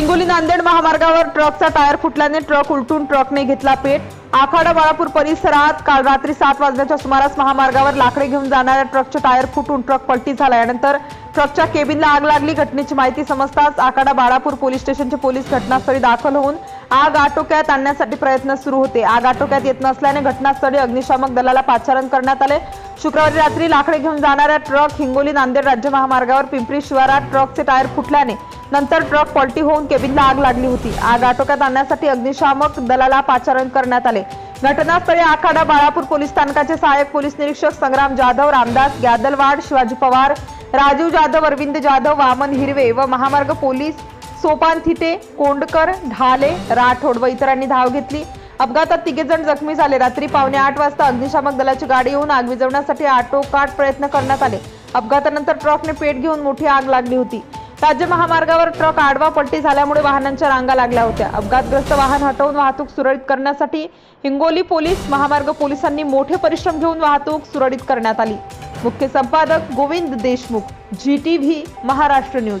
हिंगोली नांदेड महामार्गावर ट्रकचा टायर फुटल्याने ट्रक उलटून ट्रकने घेतला पेट. आखाडा बाळापूर परिसरात काल रात्री सात वाजण्याच्या सुमारास महामार्गावर लाकडे घेऊन जाणाऱ्या ट्रकचे टायर फुटून ट्रक पलटी झाला यानंतर ट्रकच्या केबिनला आग लागली. घटनेची माहिती समजताच आखाडा बाळापूर पोलीस स्टेशनचे पोलीस घटनास्थळी दाखल होऊन आग आटोक्यात आणण्यासाठी प्रयत्न सुरू होते. आग आटोक्यात येत नसल्याने घटनास्थळी अग्निशामक दलाला पाचारण करण्यात आले. शुक्रवारी रात्री लाकडे घेऊन जाणाऱ्या ट्रक हिंगोली नांदेड राज्य महामार्गावर पिंपरी शिवारात ट्रकचे टायर फुटल्याने नंतर ट्रक पलटी होऊन केबिनला आग लागली होती. आग आटोक्यात आणण्यासाठी अग्निशामक दलाला पाचारण करण्यात आले. घटनास्थळी आखाडा बाळापूर पोलीस स्थानकाचे सहाय्यक पोलीस निरीक्षक संग्राम जाधव रामदास ग्यादलवाड शिवाजी पवार राजीव जाधव अरविंद जाधव वामन हिरवे व महामार्ग पोलीस सोपान थिते कोंडकर ढाले राठोड व इतरांनी धाव घेतली. अपघातात तिघे जण जखमी झाले. रात्री पावणे आठ वाजता अग्निशामक दलाची गाडी येऊन आग विझवण्यासाठी आटोकाट प्रयत्न करण्यात आले. अपघातानंतर ट्रकने पेट घेऊन मोठी आग लागली होती. राज्य महामार्गावर ट्रक आडवा पलटी झाल्यामुळे वाहनांच्या रांगा लागल्या होत्या. अपघातग्रस्त वाहन हटवून वाहतूक सुरळीत करण्यासाठी हिंगोली पोलीस महामार्ग पोलिसांनी मोठे परिश्रम घेऊन वाहतूक सुरळीत करण्यात आली. मुख्य संपादक Govind Deshmukh G T V Maharashtra news